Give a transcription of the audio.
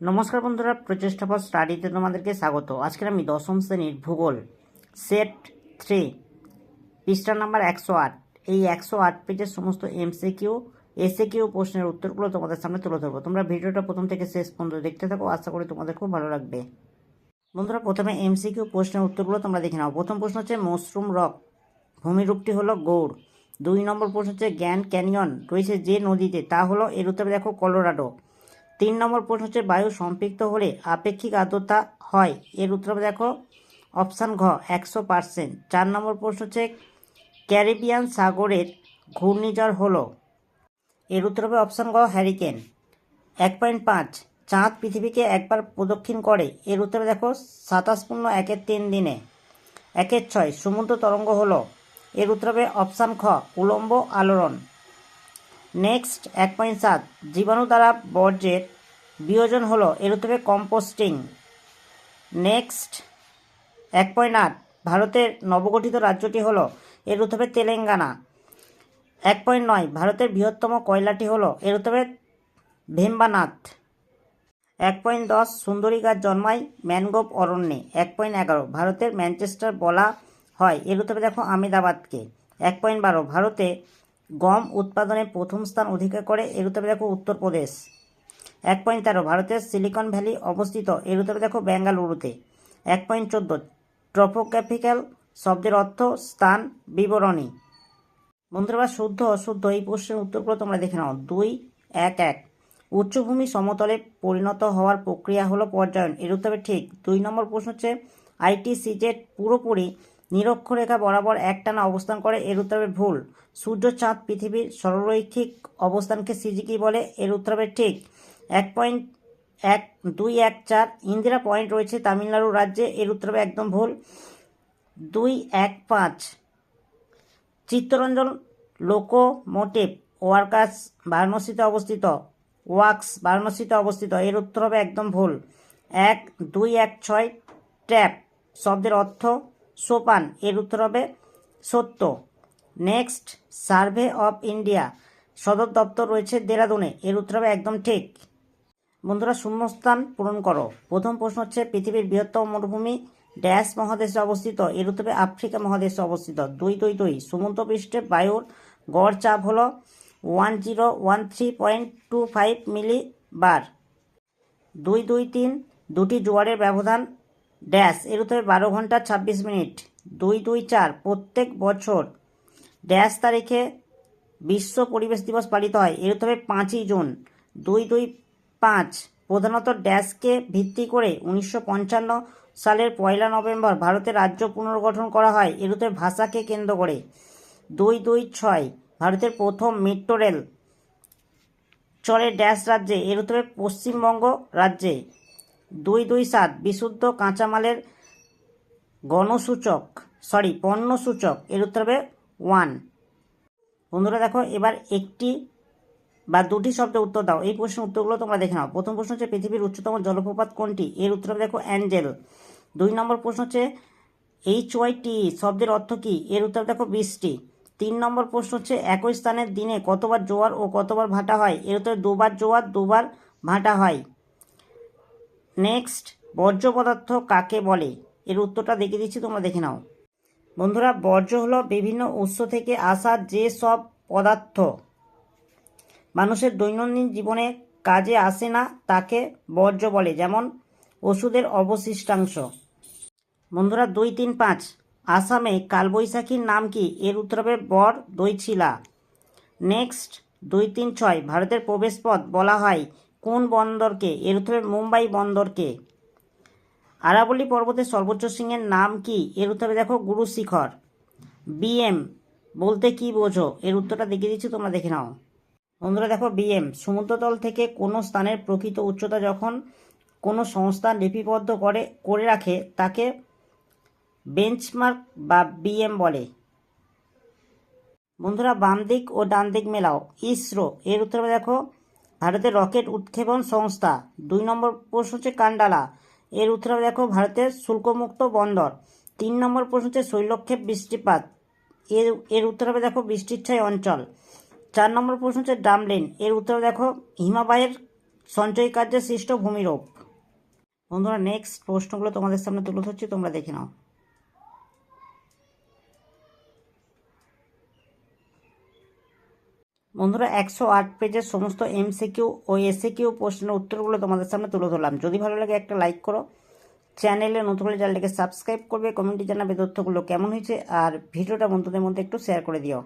নমস্কার বন্ধুরা, প্রচেষ্টা প্রচেষ্টাপদ স্টাডিতে তোমাদেরকে স্বাগত। আজকের আমি দশম শ্রেণির ভূগোল সেট থ্রি পৃষ্ঠা নাম্বার একশো আট। এই একশো আট পেজের সমস্ত এমসিকিউ এসে কিউ প্রশ্নের উত্তরগুলো তোমাদের সামনে তুলে ধরবো। তোমরা ভিডিওটা প্রথম থেকে শেষ পর্যন্ত দেখতে থাকো, আশা করি তোমাদের খুব ভালো লাগবে। বন্ধুরা, প্রথমে এমসিকিউ প্রশ্নের উত্তরগুলো তোমরা দেখে নাও। প্রথম প্রশ্ন হচ্ছে মশরুম রক ভূমিরূপটি হলো গৌড়। দুই নম্বর প্রশ্ন হচ্ছে গ্যান্ড ক্যানিয়ন রয়েছে যে নদীতে? তা হলো, এর উত্তরে দেখো, কলোরাডো। তিন নম্বর প্রশ্ন হচ্ছে, বায়ু সম্পৃক্ত হলে আপেক্ষিক আর্দ্রতা হয়। এর উত্তর দেখো, অপশান ঘ, একশো পার্সেন্ট। চার নম্বর প্রশ্ন হচ্ছে, ক্যারিবিয়ান সাগরের ঘূর্ণিঝড় হলো। এর উত্তর হবে অপশান গ হ্যারিকেন এক পয়েন্ট পাঁচ, চাঁদ পৃথিবীকে একবার প্রদক্ষিণ করে। এর উত্তরে দেখো, সাতাশ পূর্ণ একের তিন দিনে। একের ছয়, সমুদ্র তরঙ্গ হলো। এর উত্তর হবে অপশান খ উলম্ব আলোড়ন। নেক্সট, এক পয়েন্ট সাত। জীবাণু দ্বারা বর্জ্যের বিয়োজন হলো এর উত্তরে কম্পোস্টিং। নেক্সট, এক পয়েন্ট আট। ভারতের নবগঠিত রাজ্যটি হলো এর উত্তরে তেলেঙ্গানা। এক পয়েন্ট নয়। ভারতের বৃহত্তম কয়লাটি হলো এর উত্তরে ভেম্বানাথ। এক পয়েন্ট দশ। সুন্দরী গাছ জন্মায় ম্যানগ্রোভ অরণ্যে। এক পয়েন্ট এগারো। ভারতের ম্যানচেস্টার বলা হয় এর উত্তরে দেখো আমেদাবাদকে এক পয়েন্ট বারো। ভারতে গম উৎপাদনে প্রথম স্থান অধিকার করে এর উত্তরে দেখো উত্তরপ্রদেশ। এক পয়েন্ট তেরো, ভারতের সিলিকন ভ্যালি অবস্থিত এর উত্তরে দেখো বেঙ্গালুরুতে। এক পয়েন্ট চোদ্দ, ট্রপোগ্রাফিক্যাল শব্দের অর্থ স্থান বিবরণী। বন্ধুরা, শুদ্ধ অশুদ্ধ এই প্রশ্নের উত্তরগুলো তোমরা দেখে নাও। দুই, এক এক। উচ্চভূমি সমতলে পরিণত হওয়ার প্রক্রিয়া হলো পর্যায়ন। এর উত্তরে ঠিক দুই নম্বর প্রশ্ন হচ্ছে আইটি সিজেট পুরোপুরি নিরক্ষরেখা বরাবর একটানা অবস্থান করে এর উত্তরে ভুল। সূর্য চাঁদ পৃথিবীর সরলরৈখিক অবস্থানকে সিজিকি বলে এর উত্তরে ঠিক। এক পয়েন্ট এক দুই এক চার ইন্দিরা পয়েন্ট রয়েছে তামিলনাড়ু রাজ্যে, এর উত্তরে একদম ভুল। দুই এক পাঁচ চিত্তরঞ্জন লোকোমোটিভ ওয়ার্কার্স বারাণসীতে অবস্থিত। ওয়াক্স বারাণসীতে অবস্থিত, এর উত্তর হবে একদম ভুল। এক দুই এক ছয় ট্র্যাপ শব্দের অর্থ সোপান, এর উত্তর হবে সত্য। নেক্সট, সার্ভে অফ ইন্ডিয়া, সদর দপ্তর রয়েছে দেরাদুনে, এর উত্তর হবে একদম ঠিক। বন্ধুরা, শূন্যস্থান পূরণ করো। প্রথম প্রশ্ন হচ্ছে, পৃথিবীর বৃহত্তম মরুভূমি ড্যাশ মহাদেশে অবস্থিত, এর উত্তরে আফ্রিকা মহাদেশে অবস্থিত। দুই দুই দুই সমুদ্রপৃষ্ঠে বায়ুর গড় চাপ হলো one zero one three point two five millibar দুই দুই, তিন, দুটি জোয়ারের ব্যবধান ড্যাশ এর উত্তরে বারো ঘণ্টা ছাব্বিশ মিনিট। দুই দুই চার, প্রত্যেক বছর ড্যাশ তারিখে বিশ্ব পরিবেশ দিবস পালিত হয় এর উত্তরে পাঁচই জুন। দুই দুই পাঁচ, প্রধানত ড্যাশকে ভিত্তি করে উনিশশো পঞ্চান্ন সালের পয়লা নভেম্বর ভারতের রাজ্য পুনর্গঠন করা হয় এর উত্তরে ভাষাকে কেন্দ্র করে। দুই দুই ছয়, ভারতের প্রথম মেট্রো রেল চলে ড্যাশ রাজ্যে এর উত্তরে পশ্চিমবঙ্গ রাজ্যে। দুই দুই সাত বিশুদ্ধ কাঁচামালের গণসূচক সরি পণ্য সূচক এর উত্তর হবে ওয়ান বন্ধুরা দেখো, এবার একটি বা দুটি শব্দের উত্তর দাও। এই প্রশ্নের উত্তরগুলো তোমরা দেখে নাও। প্রথম প্রশ্ন হচ্ছে পৃথিবীর উচ্চতম জলপ্রপাত কোনটি? এর উত্তর হবে দেখো অ্যাঞ্জেল। দুই নম্বর প্রশ্ন হচ্ছে এইচ ওয়াই টি শব্দের অর্থ কী? এর উত্তর দেখো বৃষ্টি। তিন নম্বর প্রশ্ন হচ্ছে একই স্থানের দিনে কতবার জোয়ার ও কতবার ভাটা হয়? এর উত্তরে দুবার জোয়ার, দুবার ভাটা হয়। নেক্সট বর্জ্য পদার্থ কাকে বলে? এর উত্তরটা দেখে দিচ্ছি, তোমরা দেখে নাও। বন্ধুরা, বর্জ্য হলো বিভিন্ন উৎস থেকে আসা যে সব পদার্থ। মানুষের দৈনন্দিন জীবনে কাজে আসে না, তাকে বর্জ্য বলে, যেমন ওষুধের অবশিষ্টাংশ। বন্ধুরা, দুই, তিন, পাঁচ। আসামে কালবৈশাখীর নাম কি? এর উত্তর হবে বর দইছিলা। নেক্সট দুই, তিন, ছয়। ভারতের প্রবেশপথ বলা হয় কোন বন্দরকে? এর উত্তরে মুম্বাই বন্দরকে। আরাবল্লী পর্বতের সর্বোচ্চ সিংহের নাম কি? এর উত্তরে দেখো গুরু শিখর। বিএম বলতে কি বোঝো? এর উত্তরটা দেখিয়ে দিচ্ছি, তোমরা দেখে নাও। বন্ধুরা দেখো বিএম সমুদ্রতল থেকে কোনো স্থানের প্রকৃত উচ্চতা যখন কোনো সংস্থা লিপিবদ্ধ করে করে রাখে, তাকে বেঞ্চমার্ক বা বিএম বলে। বন্ধুরা বাম দিক ও ডান দিক মেলাও। ইসরো, এর উত্তরে দেখো ভারতের রকেট উৎক্ষেপণ সংস্থা। দুই নম্বর প্রশ্ন হচ্ছে কান্ডালা। এর উত্তরে দেখো, ভারতের শুল্কমুক্ত বন্দর। তিন নম্বর প্রশ্ন হচ্ছে শৈলক্ষেপ বৃষ্টিপাত। এর এর উত্তর হবে দেখো, বৃষ্টিচ্ছায় অঞ্চল। চার নম্বর প্রশ্ন হচ্ছে ডামলেন। এর উত্তর দেখো হিমাবায়ের সঞ্চয় কার্যে সৃষ্ট ভূমিরূপ। বন্ধুরা নেক্সট প্রশ্নগুলো তোমাদের সামনে তুলে ধরছি, তোমরা দেখে নাও। বন্ধুরা, একশো আট পেজের সমস্ত এমসিকিউ ও এসিকিউ প্রশ্নের উত্তরগুলো তোমাদের সামনে তুলে ধরলাম। যদি ভালো লাগে একটা লাইক করো। চ্যানেলে নতুন হলে চ্যানেলটাকে সাবস্ক্রাইব করবে, কমেন্টে জানাবে তথ্যগুলো কেমন হয়েছে, আর ভিডিওটা বন্ধুদের মধ্যে একটু শেয়ার করে দিও।